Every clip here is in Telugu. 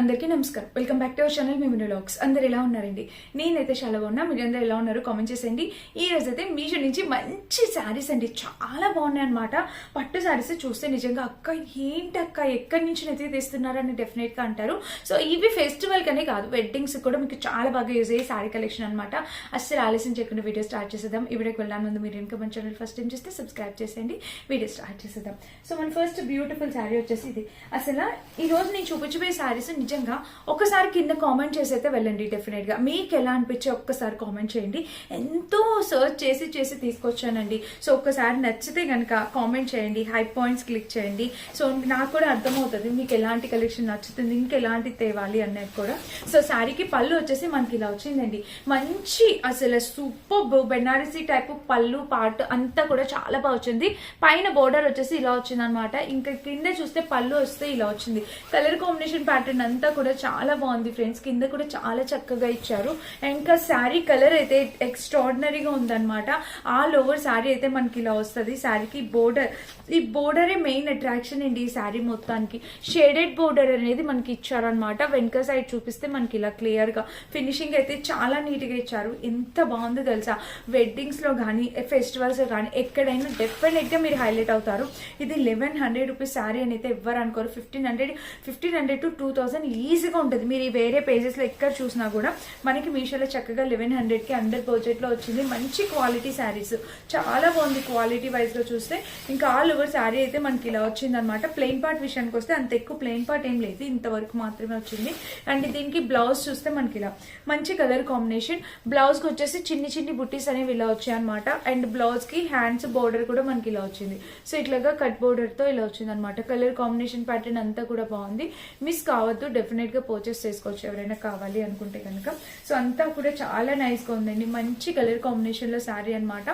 అందరికీ నమస్కారం. Welcome back to our channel మీ లాగ్స్ అందరు ఎలా ఉన్నారండి? నేనైతే చాలా బాగున్నా. మీరు అందరు ఎలా ఉన్నారు కామెంట్ చేసేయండి. ఈ రోజు అయితే మీషో నుంచి మంచి శారీస్ అండి. చాలా బాగున్నాయి అనమాట పట్టు శారీస్ చూస్తే నిజంగా అక్క ఏంటి అక్క? ఎక్కడి నుంచి అయితే తీస్తున్నారని డెఫినెట్గా అంటారు. సో ఇవి ఫెస్టివల్ కనే కాదు. వెడ్డింగ్స్ కూడా మీకు చాలా బాగా యూజ్ అయ్యే శారీ కలెక్షన్ అనమాట అస్సలు ఆలస్యం చేయకుండా వీడియో స్టార్ట్ చేసేద్దాం. ఇవిడకి వీడియోకి వెళ్ళాను ముందు మీరు ఇంకా మన ఛానల్ ఫస్ట్ టైం చేస్తే సబ్స్క్రైబ్ చేసేయండి. వీడియో స్టార్ట్ చేసేద్దాం. సో మన ఫస్ట్ బ్యూటిఫుల్ శారీ వచ్చేసి ఇది. అసలు ఈ రోజు నేను చూపించబోయే శారీస్ నిజంగా ఒకసారి కింద కామెంట్ చేసి అయితే వెళ్ళండి డెఫినెట్గా. మీకు ఎలా అనిపించి ఒక్కసారి కామెంట్ చేయండి. ఎంతో సర్చ్ చేసి చేసి తీసుకొచ్చానండి. సో ఒక్కసారి నచ్చితే కనుక కామెంట్ చేయండి హై పాయింట్స్ క్లిక్ చేయండి. సో నాకు కూడా అర్థమవుతుంది మీకు ఎలాంటి కలెక్షన్ నచ్చుతుంది ఇంకెలాంటి తేవాలి అన్నది కూడా. సో శారీకి పళ్ళు వచ్చేసి మనకి ఇలా వచ్చిందండి. మంచి అసలు సూపర్ బెనారసీ టైప్ పళ్ళు పార్ట్ అంతా కూడా చాలా బాగా వచ్చింది. పైన బోర్డర్ వచ్చేసి ఇలా వచ్చింది అనమాట ఇంకా కింద చూస్తే పళ్ళు వస్తే ఇలా వచ్చింది. కలర్ కాంబినేషన్ ప్యాటర్న్ అంతా కూడా చాలా బాగుంది ఫ్రెండ్స్. కింద కూడా చాలా చక్కగా ఇచ్చారు. ఇంకా శారీ కలర్ అయితే ఎక్స్ట్రాడినరీగా ఉందనమాట ఆల్ ఓవర్ శారీ అయితే మనకి ఇలా వస్తుంది. శారీకి బోర్డర్. ఈ బోర్డరే మెయిన్ అట్రాక్షన్ అండి ఈ శారీ మొత్తానికి. షేడెడ్ బోర్డర్ అనేది మనకి ఇచ్చారనమాట వెనక సైడ్ చూపిస్తే మనకి ఇలా క్లియర్గా ఫినిషింగ్ అయితే చాలా నీట్గా ఇచ్చారు. ఎంత బాగుందో తెలుసా? వెడ్డింగ్స్లో కానీ ఫెస్టివల్స్లో కానీ ఎక్కడైనా డెఫినెట్గా మీరు హైలైట్ అవుతారు. ఇది లెవెన్ హండ్రెడ్ రూపీస్ శారీ అని అయితే ఇవ్వరు అనుకోరు. Fifteen hundred fifteen hundred to two thousand ఈజీగా ఉంటుంది. మీరు ఈ వేరే పేజెస్లో ఎక్కడ చూసినా కూడా మనకి మీషోలో చక్కగా లెవెన్ హండ్రెడ్కి అండర్ బడ్జెట్లో వచ్చింది. మంచి క్వాలిటీ శారీస్ చాలా బాగుంది క్వాలిటీ వైజ్లో చూస్తే. ఇంకా ఆల్ ఓవర్ శారీ అయితే మనకి ఇలా వచ్చింది అనమాట ప్లెయిన్ పార్ట్ విషయానికి వస్తే అంత ఎక్కువ ప్లెయిన్ పార్ట్ ఏం లేదు. ఇంతవరకు మాత్రమే వచ్చింది. అండ్ దీనికి బ్లౌజ్ చూస్తే మనకి ఇలా మంచి కలర్ కాంబినేషన్ బ్లౌజ్కి వచ్చేసి చిన్ని చిన్ని బుట్టీస్ అనేవి ఇలా వచ్చాయి అనమాట అండ్ బ్లౌజ్కి హ్యాండ్స్ బోర్డర్ కూడా మనకి ఇలా వచ్చింది. సో ఇట్లాగా కట్ బోర్డర్తో ఇలా వచ్చింది అనమాట కలర్ కాంబినేషన్ ప్యాటర్న్ అంతా కూడా బాగుంది. మిస్ కావద్దు. డెఫినెట్గా పర్చేస్ చేసుకోవచ్చు ఎవరైనా కావాలి అనుకుంటే కనుక. సో అంతా కూడా చాలా నైస్గా ఉందండి. మంచి కలర్ కాంబినేషన్లో శారీ అన్నమాట.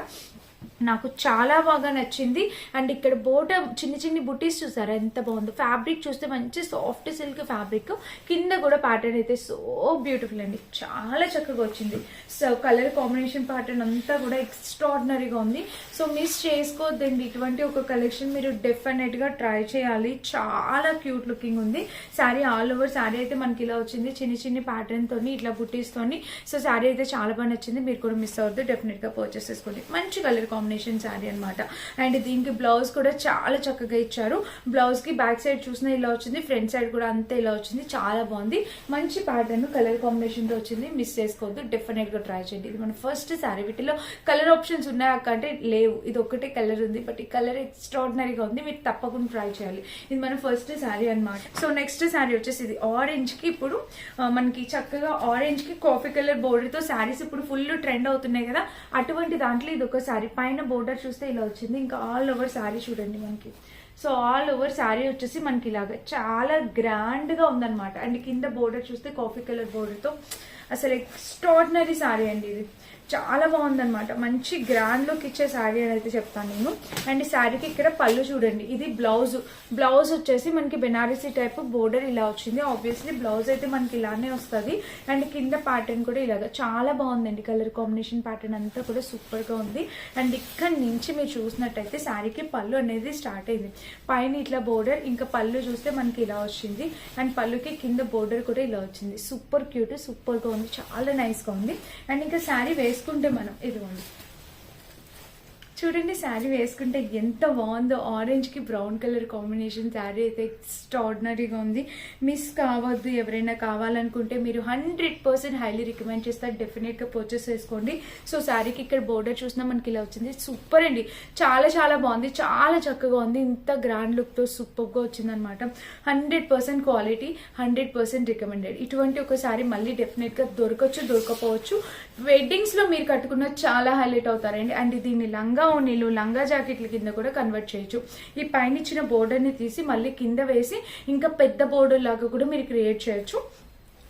నాకు చాలా బాగా నచ్చింది. అండ్ ఇక్కడ బోట చిన్ని చిన్ని బుటీస్ చూసారా? ఎంత బాగుందో. ఫ్యాబ్రిక్ చూస్తే మంచి సాఫ్ట్ సిల్క్ ఫ్యాబ్రిక్ కింద కూడా ప్యాటర్న్ అయితే సో బ్యూటిఫుల్ అండి. చాలా చక్కగా వచ్చింది. సో కలర్ కాంబినేషన్ ప్యాటర్న్ అంతా కూడా ఎక్స్ట్రాడినరీగా ఉంది. సో మిస్ చేసుకోవద్దండి ఇటువంటి ఒక కలెక్షన్ మీరు డెఫినెట్గా ట్రై చేయాలి. చాలా క్యూట్ లుకింగ్ ఉంది. శారీ ఆల్ ఓవర్ శారీ అయితే మనకి ఇలా వచ్చింది. చిన్ని చిన్ని ప్యాటర్న్ తోని ఇట్లా బుటీస్తోని సో శారీ అయితే చాలా బాగా నచ్చింది. మీరు కూడా మిస్ అవ్వద్దు. డెఫినెట్గా పర్చేస్ చేసుకోండి. మంచి కలర్ కాంబినేషన్ శారీ అనమాట అండ్ దీనికి బ్లౌజ్ కూడా చాలా చక్కగా ఇచ్చారు. బ్లౌజ్కి బ్యాక్ సైడ్ చూసినా ఇలా వచ్చింది ఫ్రంట్ సైడ్ కూడా అంతే ఇలా వచ్చింది చాలా బాగుంది. మంచి ప్యాటర్న్ కలర్ కాంబినేషన్తో వచ్చింది. మిస్ చేసుకోవద్దు డెఫినెట్గా ట్రై చేయండి. ఇది మన ఫస్ట్ శారీ. వీటిలో కలర్ ఆప్షన్స్ ఉన్నాయా అక్క అంటే లేవు. ఇది ఒకటే కలర్ ఉంది బట్ ఈ కలర్ ఎక్స్ట్రాడినరీగా ఉంది. మీరు తప్పకుండా ట్రై చేయాలి. ఇది మన ఫస్ట్ శారీ అనమాట సో నెక్స్ట్ శారీ వచ్చేసి ఇది ఆరెంజ్కి ఇప్పుడు మనకి చక్కగా ఆరెంజ్కి కాఫీ కలర్ బోర్డర్తో శారీస్ ఇప్పుడు ఫుల్ ట్రెండ్ అవుతున్నాయి కదా. అటువంటి దాంట్లో ఇది ఒక శారీ. పైన బోర్డర్ చూస్తే ఇలా వచ్చింది. ఇంకా ఆల్ ఓవర్ శారీ చూడండి మనకి. సో ఆల్ ఓవర్ శారీ వచ్చేసి మనకి ఇలాగ చాలా గ్రాండ్గా ఉందన్నమాట. అండ్ కింద బోర్డర్ చూస్తే కాఫీ కలర్ బోర్డర్తో అసలు ఎక్స్ట్రాడినరీ శారీ అండి ఇది. చాలా బాగుందనమాట మంచి గ్రాండ్ లుక్ ఇచ్చే శారీ అని అయితే చెప్తాను నేను. అండ్ ఈ శారీకి ఇక్కడ పళ్ళు చూడండి. ఇది బ్లౌజ్ బ్లౌజ్ వచ్చేసి మనకి బెనారసీ టైప్ బోర్డర్ ఇలా వచ్చింది. ఆబ్వియస్లీ బ్లౌజ్ అయితే మనకి ఇలానే వస్తుంది. అండ్ కింద ప్యాటర్న్ కూడా ఇలాగ. చాలా బాగుందండి కలర్ కాంబినేషన్ ప్యాటర్న్ అంతా కూడా సూపర్గా ఉంది. అండ్ ఇక్కడ నుంచి మీరు చూసినట్టయితే శారీకి పళ్ళు అనేది స్టార్ట్ అయింది. పైన ఇట్లా బోర్డర్ ఇంకా పళ్ళు చూస్తే మనకి ఇలా వచ్చింది. అండ్ పళ్ళుకి కింద బోర్డర్ కూడా ఇలా వచ్చింది. సూపర్ క్యూట్ సూపర్గా ఉంది. చాలా నైస్గా ఉంది. అండ్ ఇంకా శారీ చేసుకుంటే మనం ఇదిగోండి. చూడండి శారీ వేసుకుంటే ఎంత బాగుందో. ఆరెంజ్కి బ్రౌన్ కలర్ కాంబినేషన్ శారీ అయితే ఎక్స్ట్రాడినరీగా ఉంది. మిస్ కావద్దు ఎవరైనా కావాలనుకుంటే మీరు హండ్రెడ్ పర్సెంట్ హైలీ రికమెండ్ చేస్తారు డెఫినెట్గా పర్చేస్ చేసుకోండి. సో శారీకి ఇక్కడ బోర్డర్ చూసినా మనకి ఇలా వచ్చింది. సూపర్ అండి. చాలా చాలా బాగుంది. చాలా చక్కగా ఉంది. ఇంత గ్రాండ్ లుక్తో సూపర్గా వచ్చింది అనమాట hundred percent quality hundred percent recommended ఇటువంటి ఒక శారీ మళ్ళీ డెఫినెట్గా దొరకచ్చు దొరకపోవచ్చు. వెడ్డింగ్స్లో మీరు కట్టుకున్న చాలా హైలైట్ అవుతారండి. అండ్ దీన్ని లంగా ఓణీలు లంగా జాకెట్ల కింద కూడా కన్వర్ట్ చేయొచ్చు. ఈ పైన ఇచ్చిన బోర్డర్ని తీసి మళ్ళీ కింద వేసి ఇంకా పెద్ద బోర్డర్ లాగా కూడా మీరు క్రియేట్ చేయొచ్చు.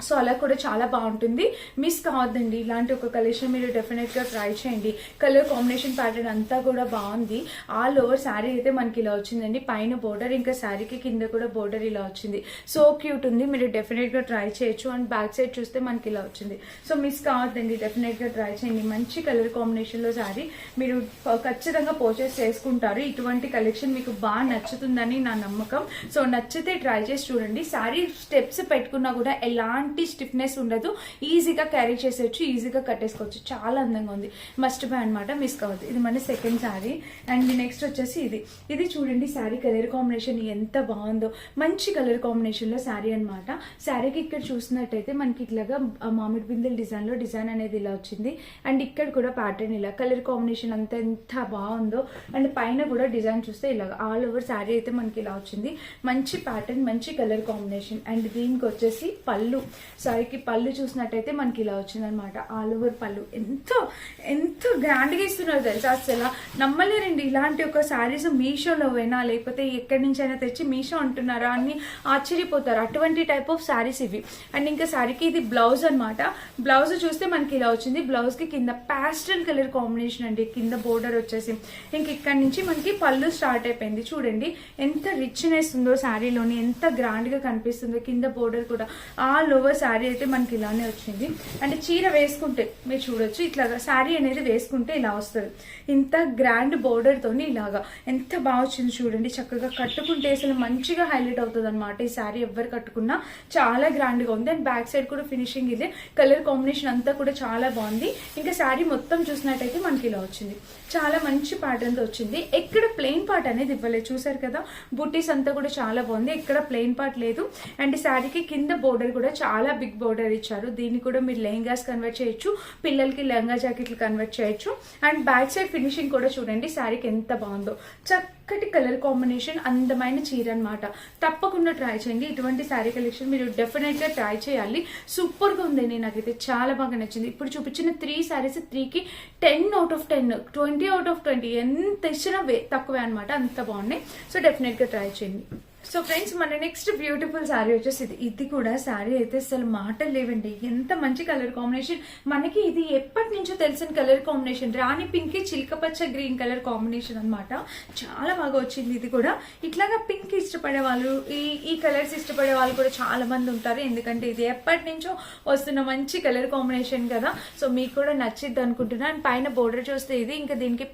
సో అలా కూడా చాలా బాగుంటుంది. మిస్ కావద్దండి. ఇలాంటి ఒక కలెక్షన్ మీరు డెఫినెట్గా ట్రై చేయండి. కలర్ కాంబినేషన్ ప్యాటర్న్ అంతా కూడా బాగుంది. ఆల్ ఓవర్ శారీ అయితే మనకి ఇలా వచ్చిందండి. పైన బోర్డర్ ఇంకా శారీకి కింద కూడా బోర్డర్ ఇలా వచ్చింది. సో క్యూట్ ఉంది. మీరు డెఫినెట్గా ట్రై చేయొచ్చు. అండ్ బ్యాక్ సైడ్ చూస్తే మనకి ఇలా వచ్చింది. సో మిస్ కావద్దండి. డెఫినెట్గా ట్రై చేయండి. మంచి కలర్ కాంబినేషన్లో శారీ మీరు ఖచ్చితంగా పర్చేస్ చేసుకుంటారు. ఇటువంటి కలెక్షన్ మీకు బాగా నచ్చుతుందని నా నమ్మకం. సో నచ్చితే ట్రై చేసి చూడండి. శారీ స్టెప్స్ పెట్టుకున్నా కూడా ఎలాంటి స్టిఫ్నెస్ ఉండదు. ఈజీగా క్యారీ చేసేయచ్చు ఈజీగా కట్టేసుకోవచ్చు. చాలా అందంగా ఉంది. మస్ట్ బై అనమాట మిస్ కావద్దు. ఇది మన సెకండ్ శారీ అండ్ నెక్స్ట్ వచ్చేసి ఇది. ఇది చూడండి శారీ కలర్ కాంబినేషన్ ఎంత బాగుందో. మంచి కలర్ కాంబినేషన్లో శారీ అనమాట శారీకి ఇక్కడ చూసినట్టయితే మనకి ఇట్లాగా మామిడి బిందెల డిజైన్లో డిజైన్ అనేది ఇలా వచ్చింది. అండ్ ఇక్కడ కూడా ప్యాటర్న్ ఇలా. కలర్ కాంబినేషన్ అంతా ఎంత బాగుందో. అండ్ పైన కూడా డిజైన్ చూస్తే ఇలా ఆల్ ఓవర్ శారీ అయితే మనకి ఇలా వచ్చింది. మంచి ప్యాటర్న్ మంచి కలర్ కాంబినేషన్ అండ్ దీనికి వచ్చేసి పళ్ళు. సారీకి పళ్ళు చూసినట్టయితే మనకి ఇలా వచ్చిందనమాట ఆల్ ఓవర్ పళ్ళు. ఎంతో ఎంతో గ్రాండ్గా ఇస్తున్నారు తెలుసా అసలు. నమ్మలేరండి. ఇలాంటి ఒక శారీస్ మీషోలో అయినా లేకపోతే ఎక్కడి నుంచైనా అయినా తెచ్చి మీషో అంటున్నారా అని ఆశ్చర్యపోతారు. అటువంటి టైప్ ఆఫ్ శారీస్ ఇవి. అండ్ ఇంకా శారీకి ఇది బ్లౌజ్ అన్నమాట. బ్లౌజ్ చూస్తే మనకి ఇలా వచ్చింది. బ్లౌజ్కి కింద ప్యాస్టల్ కలర్ కాంబినేషన్ అండి. కింద బోర్డర్ వచ్చేసి. ఇంక ఇక్కడ నుంచి మనకి పళ్ళు స్టార్ట్ అయిపోయింది. చూడండి. ఎంత రిచ్నెస్ ఉందో శారీలోని ఎంత గ్రాండ్గా కనిపిస్తుందో. కింద బోర్డర్ కూడా. ఆల్ ఓవర్ శారీ అయితే మనకి ఇలానే వచ్చింది. అంటే చీర వేసుకుంటే మీరు చూడొచ్చు ఇట్లా శారీ అనేది వేసుకుంటే ఇలా వస్తుంది. ఇంత గ్రాండ్ బోర్డర్ తోని ఇలాగా ఎంత బాగా వచ్చింది చూడండి. చక్కగా కట్టుకుంటే అసలు మంచిగా హైలైట్ అవుతుంది అనమాట ఈ శారీ ఎవరు కట్టుకున్నా. చాలా గ్రాండ్గా ఉంది. అండ్ బ్యాక్ సైడ్ కూడా ఫినిషింగ్ ఇదే. కలర్ కాంబినేషన్ అంతా కూడా చాలా బాగుంది. ఇంకా శారీ మొత్తం చూసినట్టయితే మనకి ఇలా వచ్చింది. చాలా మంచి ప్యాటర్న్తో వచ్చింది. ఎక్కడ ప్లెయిన్ పార్ట్ అనేది ఇవ్వలేదు. చూసారు కదా బుట్టీస్ అంతా కూడా చాలా బాగుంది. ఎక్కడ ప్లెయిన్ పార్ట్ లేదు. అండ్ శారీకి కింద బోర్డర్ కూడా చాలా చాలా బిగ్ బోర్డర్ ఇచ్చారు. దీన్ని కూడా మీరు లెహంగాస్ కన్వర్ట్ చేయొచ్చు పిల్లలకి లెహంగా జాకెట్లు కన్వర్ట్ చేయొచ్చు. అండ్ బ్యాక్ సైడ్ ఫినిషింగ్ కూడా చూడండి శారీకి ఎంత బాగుందో. చక్కటి కలర్ కాంబినేషన్ అందమైన చీర అనమాట తప్పకుండా ట్రై చేయండి. ఇటువంటి శారీ కలెక్షన్ మీరు డెఫినెట్గా ట్రై చేయాలి. సూపర్గా ఉందండి నాకైతే చాలా బాగా నచ్చింది. ఇప్పుడు చూపించిన త్రీ శారీస్ త్రీకి ten out of ten twenty out of twenty ఎంత ఇచ్చినా వే- తక్కువే అనమాట అంత బాగున్నాయి. సో డెఫినెట్గా ట్రై చేయండి. సో ఫ్రెండ్స్ మన నెక్స్ట్ బ్యూటిఫుల్ శారీ వచ్చేసి ఇది. ఇది కూడా శారీ అయితే అసలు మాటలు లేవండి. ఎంత మంచి కలర్ కాంబినేషన్ మనకి ఇది ఎప్పటి నుంచో తెలిసిన కలర్ కాంబినేషన్ రాణి పింక్కి చిలకపచ్చ గ్రీన్ కలర్ కాంబినేషన్ అనమాట చాలా బాగా వచ్చింది ఇది కూడా. ఇట్లాగా పింక్ ఇష్టపడే వాళ్ళు ఈ ఈ కలర్స్ ఇష్టపడే వాళ్ళు కూడా చాలా మంది ఉంటారు. ఎందుకంటే ఇది ఎప్పటి నుంచో వస్తున్న మంచి కలర్ కాంబినేషన్ కదా. సో మీకు కూడా నచ్చిద్ది అనుకుంటున్నా. అండ్ పైన బోర్డర్ చూస్తే ఇది. ఇంకా దీనికి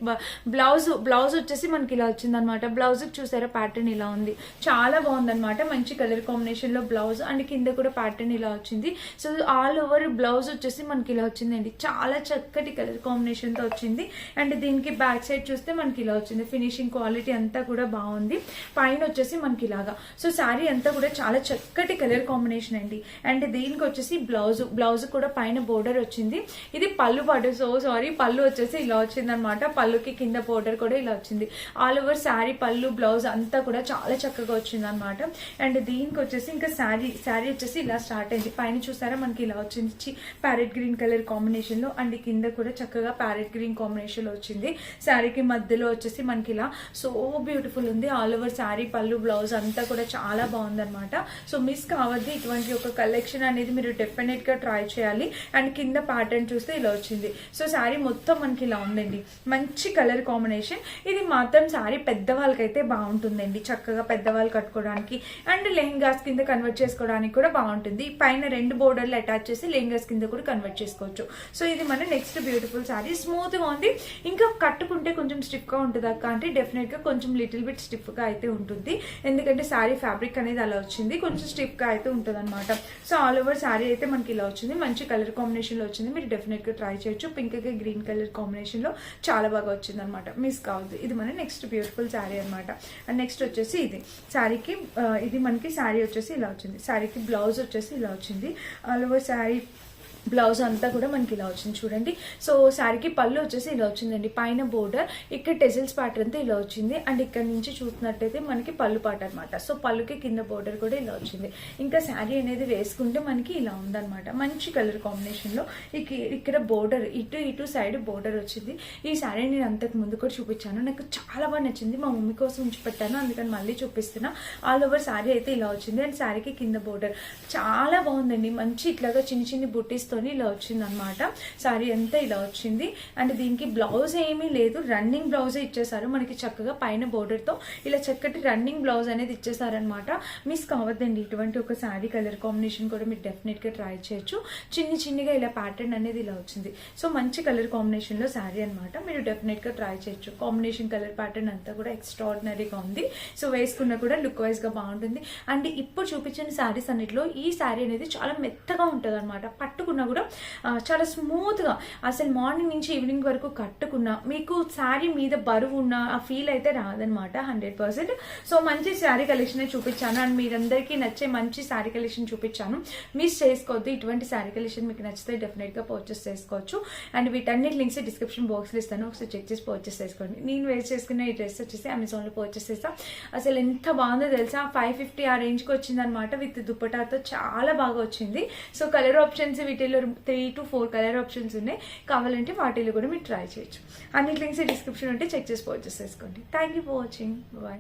బ్లౌజ్ బ్లౌజ్ వచ్చేసి మనకి ఇలా వచ్చింది అనమాట బ్లౌజ్ చూసారా ప్యాటర్న్ ఇలా ఉంది. చాలా చాలా బాగుందనమాట మంచి కలర్ కాంబినేషన్లో బ్లౌజ్ అండ్ కింద కూడా ప్యాటర్న్ ఇలా వచ్చింది. సో ఆల్ ఓవర్ బ్లౌజ్ వచ్చేసి మనకి ఇలా వచ్చిందండి. చాలా చక్కటి కలర్ కాంబినేషన్తో వచ్చింది. అండ్ దీనికి బ్యాక్ సైడ్ చూస్తే మనకి ఇలా వచ్చింది. ఫినిషింగ్ క్వాలిటీ అంతా కూడా బాగుంది. పైన వచ్చేసి మనకి ఇలాగా. సో శారీ అంతా కూడా చాలా చక్కటి కలర్ కాంబినేషన్ అండి. అండ్ దీనికి వచ్చేసి బ్లౌజ్ బ్లౌజ్ కూడా పైన బోర్డర్ వచ్చింది. ఇది పళ్ళు పాటు సో సారీ పళ్ళు వచ్చేసి ఇలా వచ్చింది అనమాట పళ్ళుకి కింద బోర్డర్ కూడా ఇలా వచ్చింది. ఆల్ ఓవర్ శారీ పళ్ళు బ్లౌజ్ అంతా కూడా చాలా చక్కగా వచ్చింది అనమాట అండ్ దీనికి వచ్చేసి ఇంకా శారీ శారీ వచ్చేసి ఇలా స్టార్ట్ అయింది. పైన చూసారా మనకి ఇలా వచ్చింది. ప్యారెట్ గ్రీన్ కలర్ కాంబినేషన్లో అండ్ కింద కూడా చక్కగా ప్యారెట్ గ్రీన్ కాంబినేషన్లో వచ్చింది. శారీకి మధ్యలో వచ్చేసి మనకి ఇలా సో బ్యూటిఫుల్ ఉంది. ఆల్ ఓవర్ శారీ పళ్ళు బ్లౌజ్ అంతా కూడా చాలా బాగుంది అనమాట సో మిస్ కావద్దు ఇటువంటి ఒక కలెక్షన్ అనేది మీరు డెఫినెట్గా ట్రై చేయాలి. అండ్ కింద ప్యాటర్న్ చూస్తే ఇలా వచ్చింది. సో శారీ మొత్తం మనకి ఇలా ఉందండి. మంచి కలర్ కాంబినేషన్. ఇది మాత్రం శారీ పెద్దవాళ్ళకైతే బాగుంటుందండి. చక్కగా పెద్దవాళ్ళకి కట్టుకోవడానికి అండ్ లెహంగాస్ కింద కన్వర్ట్ చేసుకోవడానికి కూడా బాగుంటుంది. పైన రెండు బోర్డర్లు అటాచ్ చేసి లెహంగాస్ కింద కూడా కన్వర్ట్ చేసుకోవచ్చు. సో ఇది మన నెక్స్ట్ బ్యూటిఫుల్ శారీ స్మూత్గా ఉంది. ఇంకా కట్టుకుంటే కొంచెం స్టిఫ్గా ఉంటుంది అక్క. అంటే డెఫినెట్గా కొంచెం లిటిల్ బిట్ స్టిఫ్గా అయితే ఉంటుంది. ఎందుకంటే శారీ ఫ్యాబ్రిక్ అనేది అలా వచ్చింది. కొంచెం స్టిఫ్గా అయితే ఉంటుంది అనమాట సో ఆల్ ఓవర్ శారీ అయితే మనకి ఇలా వచ్చింది. మంచి కలర్ కాంబినేషన్లో వచ్చింది. మీరు డెఫినెట్గా ట్రై చేయొచ్చు. పింక్ గ్రీన్ కలర్ కాంబినేషన్లో చాలా బాగా వచ్చింది అనమాట మిస్ కావద్దు ఇది మన నెక్స్ట్ బ్యూటిఫుల్ శారీ అనమాట అండ్ నెక్స్ట్ వచ్చేసి ఇది. శారీకి ఇది మనకి శారీ వచ్చేసి ఇలా వచ్చింది. శారీకి బ్లౌజ్ వచ్చేసి ఇలా వచ్చింది. ఆల్ ఓవర్ శారీ బ్లౌజ్ అంతా కూడా మనకి ఇలా వచ్చింది చూడండి. సో శారీకి పళ్ళు వచ్చేసి ఇలా వచ్చిందండి. పైన బోర్డర్ ఇక్కడ టెజిల్స్ ప్యాటర్న్ ఇలా వచ్చింది. అండ్ ఇక్కడ నుంచి చూసినట్టయితే మనకి పళ్ళు పాట అనమాట సో పళ్ళుకి కింద బోర్డర్ కూడా ఇలా వచ్చింది. ఇంకా శారీ అనేది వేసుకుంటే మనకి ఇలా ఉందన్నమాట. మంచి కలర్ కాంబినేషన్లో ఇక్కడ బోర్డర్ ఇటు ఇటు సైడ్ బోర్డర్ వచ్చింది. ఈ శారీ నేను అంతకు ముందు కూడా చూపించాను. నాకు చాలా బాగా నచ్చింది. మా మమ్మీ కోసం ఉంచి పెట్టాను. అందుకని మళ్ళీ చూపిస్తున్నా. ఆల్ ఓవర్ శారీ అయితే ఇలా వచ్చింది. అండ్ శారీకి కింద బోర్డర్ చాలా బాగుందండి. మంచి ఇట్లాగా చిన్ని చిన్ని బుట్టీస్తోని ఇలా వచ్చింది అనమాట శారీ అంతా ఇలా వచ్చింది. అండ్ దీనికి బ్లౌజ్ ఏమీ లేదు. రన్నింగ్ బ్లౌజే ఇచ్చేసారు మనకి చక్కగా పైన బోర్డర్తో తో ఇలా చక్కటి రన్నింగ్ బ్లౌజ్ అనేది ఇచ్చేసారనమాట మిస్ కావద్దండి. ఇటువంటి ఒక శారీ కలర్ కాంబినేషన్ కూడా మీరు డెఫినెట్గా ట్రై చేయొచ్చు. చిన్ని చిన్నిగా ఇలా ప్యాటర్న్ అనేది ఇలా వచ్చింది. సో మంచి కలర్ కాంబినేషన్లో శారీ అనమాట మీరు డెఫినెట్గా ట్రై చేయొచ్చు. కాంబినేషన్ కలర్ ప్యాటర్న్ అంతా కూడా ఎక్స్ట్రాడినరీగా ఉంది. సో వేసుకున్నా కూడా లుక్ వైజ్గా బాగుంటుంది. అండ్ ఇప్పుడు చూపించిన శారీస్ అన్నిటిలో ఈ శారీ అనేది చాలా మెత్తగా ఉంటుంది అనమాట పట్టుకున్నా కూడా చాలా స్మూత్గా అసలు మార్నింగ్ నుంచి ఈవినింగ్ వరకు కట్టుకున్నా మీకు శారీ మీద బరువు ఉన్న ఆ ఫీల్ అయితే రాదనమాట హండ్రెడ్ పర్సెంట్ సో మంచి శారీ కలెక్షన్ చూపించాను. అండ్ మీరందరికీ నచ్చే మంచి శారీ కలెక్షన్ చూపించాను. మిస్ చేసుకోవద్దు. ఇటువంటి శారీ కలెక్షన్ మీకు నచ్చితే డెఫినెట్గా పర్చేస్ చేసుకోవచ్చు. అండ్ వీటన్నిటి లింక్స్ డిస్క్రిప్షన్ బాక్స్లో ఇస్తాను. ఒకసారి చెక్ చేసి పర్చేస్ చేసుకోండి. నేను వేస్ట్ చేసుకున్న ఈ డ్రెస్ వచ్చేసి అమెజాన్లో పర్చేస్ చేస్తా. అసలు ఎంత బాగుందో తెలుసా? ఫైవ్ ఫిఫ్టీ ఆ రేంజ్కి వచ్చింది అనమాట విత్ దుప్పటాతో చాలా బాగా వచ్చింది. సో కలర్ ఆప్షన్స్ వీటిలో three to four colour options ఉన్నాయి. కావాలంటే వాటిలో కూడా మీరు ట్రై చేయొచ్చు. అన్ని లింక్స్ డిస్క్రిప్షన్ ఉంటే చెక్ చేసి పర్చేస్ చేసుకోండి thank you for watching bye